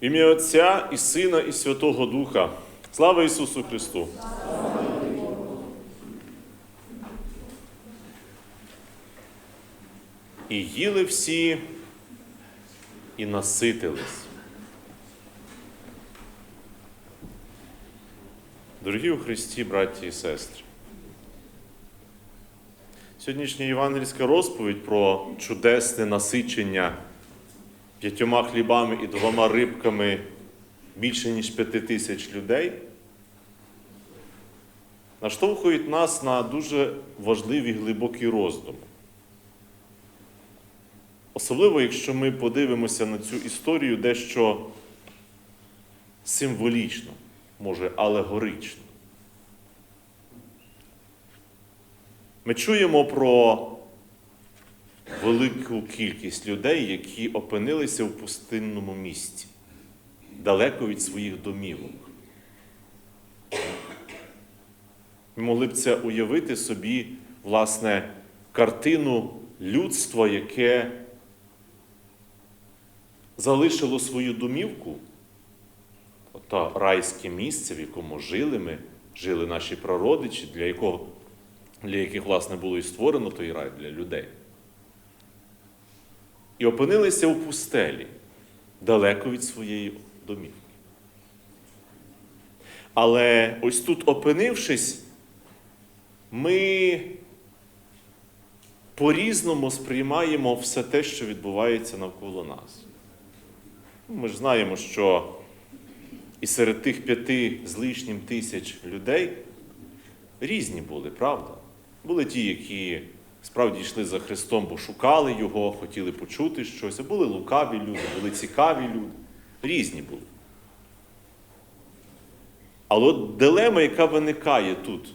Ім'я Отця і Сина, і Святого Духа. Слава Ісусу Христу! І їли всі, і наситились. Дорогі у Христі, браті і сестри, сьогоднішня євангельська розповідь про чудесне насичення п'ятьома хлібами і двома рибками більше ніж п'яти тисяч людей, наштовхують нас на дуже важливі глибокі роздуми. Особливо, якщо ми подивимося на цю історію дещо символічно, може, алегорично. Ми чуємо про велику кількість людей, які опинилися в пустинному місці, далеко від своїх домівок. Ми могли б це уявити собі, власне, картину людства, яке залишило свою домівку, та райське місце, в якому жили ми, жили наші прародичі, для якого, для яких, власне, було і створено той рай для людей. І опинилися у пустелі, далеко від своєї домівки. Але ось тут, опинившись, ми по-різному сприймаємо все те, що відбувається навколо нас. Ми ж знаємо, що і серед тих п'яти з лишнім тисяч людей різні були, правда? Були ті, які справді йшли за Христом, бо шукали Його, хотіли почути щось, а були лукаві люди, були цікаві люди, різні були. Але от дилема, яка виникає тут,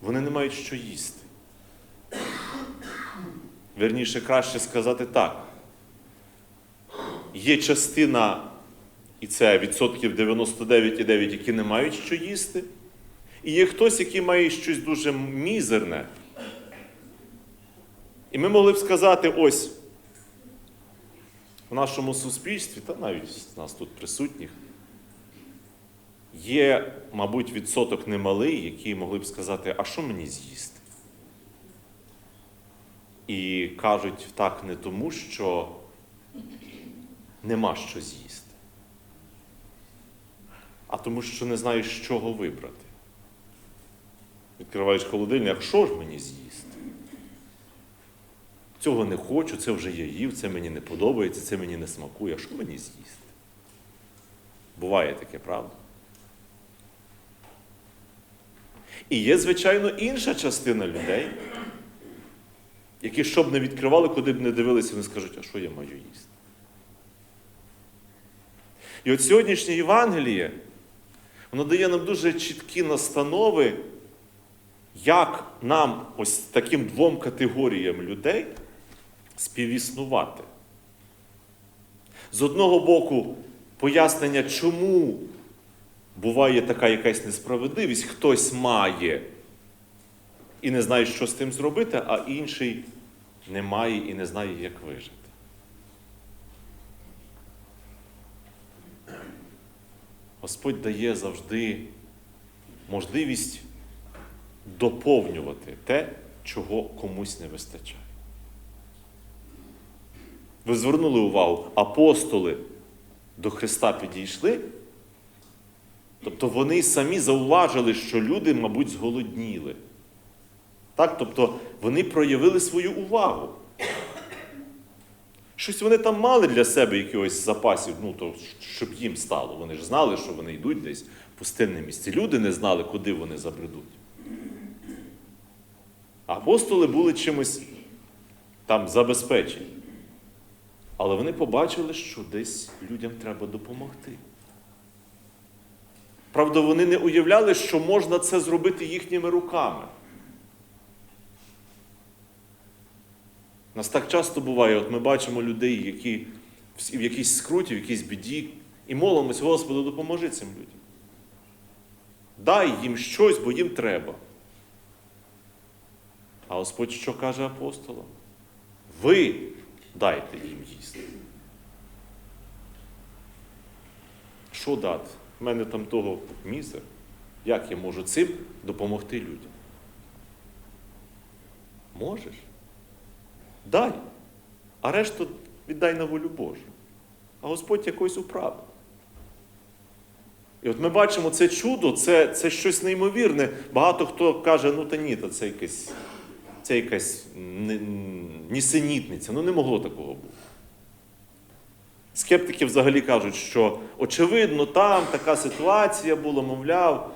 вони не мають що їсти. Верніше, краще сказати так. Є частина, і це відсотків 99,9, які не мають що їсти. І є хтось, який має щось дуже мізерне. І ми могли б сказати, ось в нашому суспільстві, та навіть з нас тут присутніх, є, мабуть, відсоток немалий, які могли б сказати, а що мені з'їсти? І кажуть так не тому, що нема що з'їсти, а тому, що не знаєш, з чого вибрати. Відкриваєш холодильник, а що ж мені з'їсти? Цього не хочу, це вже я їв, це мені не подобається, це мені не смакує. А що мені з'їсти? Буває таке, правда? І є, звичайно, інша частина людей, які що б не відкривали, куди б не дивилися, вони скажуть, а що я маю їсти? І от сьогоднішнє Євангеліє, воно дає нам дуже чіткі настанови, як нам ось таким двом категоріям людей співіснувати. З одного боку, пояснення, чому буває така якась несправедливість, хтось має і не знає, що з тим зробити, а інший не має і не знає, як вижити. Господь дає завжди можливість доповнювати те, чого комусь не вистачає. Ви звернули увагу, апостоли до Христа підійшли, тобто вони самі зауважили, що люди, мабуть, зголодніли. Так? Тобто вони проявили свою увагу. Щось вони там мали для себе якихось запасів, ну, то, щоб їм стало. Вони ж знали, що вони йдуть десь в пустинне місце. Люди не знали, куди вони забредуть. Апостоли були чимось там забезпечені. Але вони побачили, що десь людям треба допомогти. Правда, вони не уявляли, що можна це зробити їхніми руками. Нас так часто буває, от ми бачимо людей, які в якійсь скруті, в якійсь біді, і молимось, Господи, допоможи цим людям. Дай їм щось, бо їм треба. А Господь що каже апостолам? Ви дайте їм їсти. що дати? У мене там того мізер. Як я можу цим допомогти людям? Можеш? Дай. А решту віддай на волю Божу. А Господь якось управив. І от ми бачимо це чудо, це, це щось неймовірне. Багато хто каже, ну та ні, та це якась, це якась нісенітниця. Ну не могло такого бути. Скептики взагалі кажуть, що очевидно, там така ситуація була, мовляв,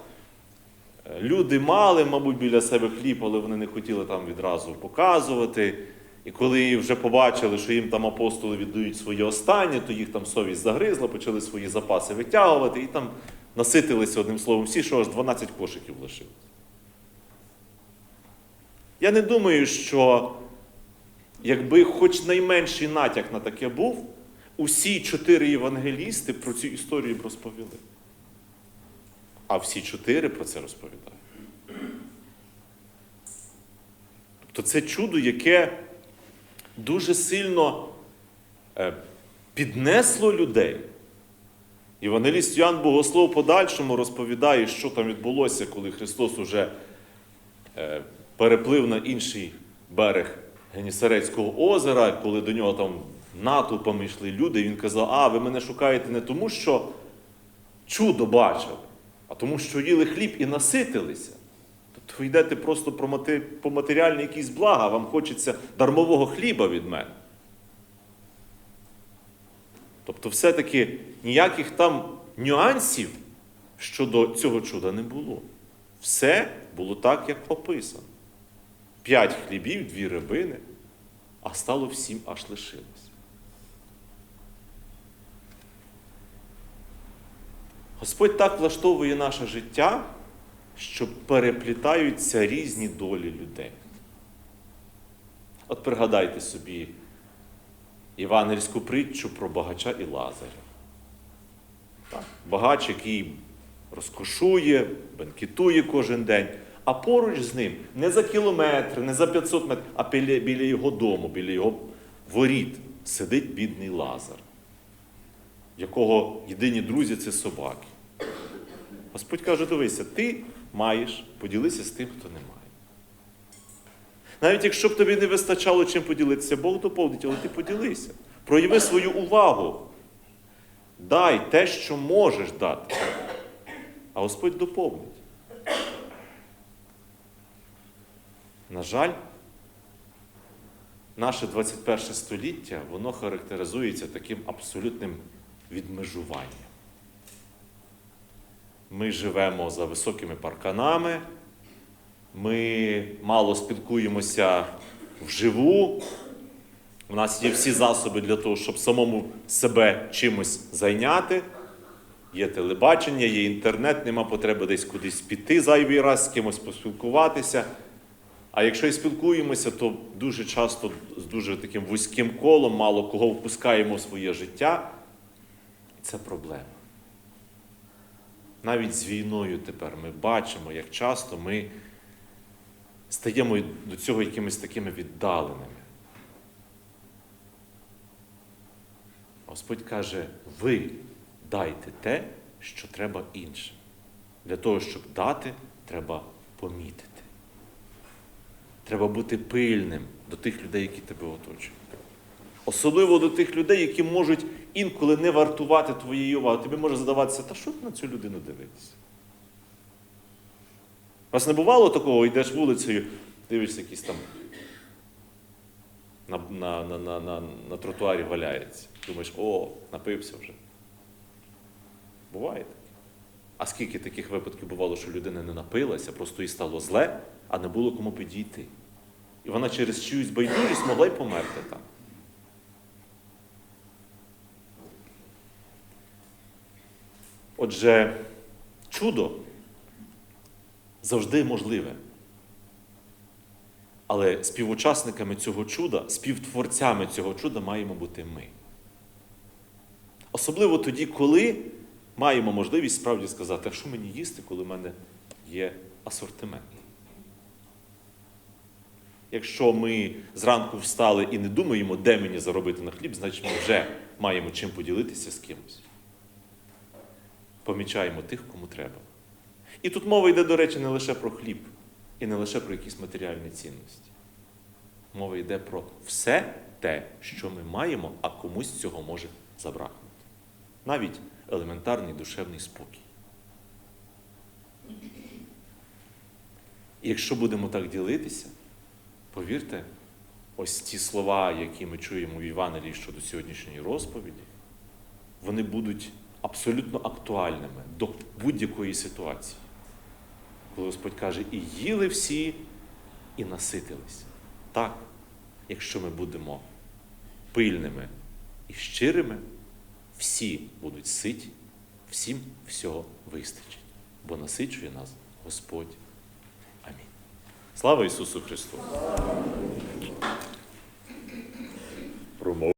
люди мали, мабуть, біля себе хліб, але вони не хотіли там відразу показувати. І коли вже побачили, що їм там апостоли віддають своє останнє, то їх там совість загризла, почали свої запаси витягувати і там наситилися одним словом всі, що аж 12 кошиків лишилось. Я не думаю, що якби хоч найменший натяк на таке був, усі чотири євангелісти про цю історію б розповіли. А всі чотири про це розповідають. Тобто це чудо, яке дуже сильно е, піднесло людей. Євангеліст Йоанн Богослов подальшому розповідає, що там відбулося, коли Христос уже е, переплив на інший берег Генісарецького озера, коли до нього там натовпами йшли люди, і він казав: А, ви мене шукаєте не тому, що чудо бачили, а тому, що їли хліб і наситилися. Тобто ви йдете просто про мати- по матеріальні якісь блага, вам хочеться дармового хліба від мене. Тобто, все-таки ніяких там нюансів щодо цього чуда не було. Все було так, як описано. П'ять хлібів, дві рибини, а стало всім аж лишилось. Господь так влаштовує наше життя, що переплітаються різні долі людей. От пригадайте собі євангельську притчу про багача і Лазаря. Так, багач, який розкошує, бенкетує кожен день, а поруч з ним не за кілометр, не за 500 метрів, а біля, біля його дому, біля його воріт сидить бідний Лазар, якого єдині друзі це собаки. Господь каже: дивися, ти маєш поділися з тим, хто не має. Навіть якщо б тобі не вистачало чим поділитися, Бог доповнить, але ти поділися. Прояви свою увагу. Дай те, що можеш дати. А Господь доповнить. На жаль, наше 21 століття воно характеризується таким абсолютним відмежуванням. Ми живемо за високими парканами, ми мало спілкуємося вживу. У нас є всі засоби для того, щоб самому себе чимось зайняти. Є телебачення, є інтернет, нема потреби десь кудись піти зайвий раз, з кимось поспілкуватися. А якщо і спілкуємося, то дуже часто з дуже таким вузьким колом, мало кого впускаємо в своє життя. Це проблема. Навіть з війною тепер ми бачимо, як часто ми стаємо до цього якимись такими віддаленими. Господь каже, ви дайте те, що треба іншим. Для того, щоб дати, треба помітити. Треба бути пильним до тих людей, які тебе оточують. Особливо до тих людей, які можуть інколи не вартувати твоєї уваги. Тобі може задаватися, та що ти на цю людину дивитися? У вас не бувало такого, йдеш вулицею, дивишся якийсь там на, на, на, на, на, на тротуарі валяється. Думаєш, о, напився вже. Буває таке. А скільки таких випадків бувало, що людина не напилася, просто їй стало зле, а не було кому підійти. І вона через чиюсь байдужість могла й померти там. Отже, чудо завжди можливе. Але співучасниками цього чуда, співтворцями цього чуда маємо бути ми. Особливо тоді, коли маємо можливість справді сказати, а що мені їсти, коли в мене є асортимент. Якщо ми зранку встали і не думаємо, де мені заробити на хліб, значить ми вже маємо чим поділитися з кимось. помічаємо тих, кому треба. І тут мова йде, до речі, не лише про хліб і не лише про якісь матеріальні цінності. Мова йде про все те, що ми маємо, а комусь цього може забракнути. Навіть елементарний душевний спокій. Якщо будемо так ділитися, повірте, ось ті слова, які ми чуємо в Євангелії щодо сьогоднішньої розповіді, вони будуть абсолютно актуальними до будь-якої ситуації. Коли Господь каже, і їли всі, і наситились. Так, якщо ми будемо пильними і щирими, всі будуть ситі, всім всього вистачить, бо насичує нас Господь. Слава Ісусу Христу!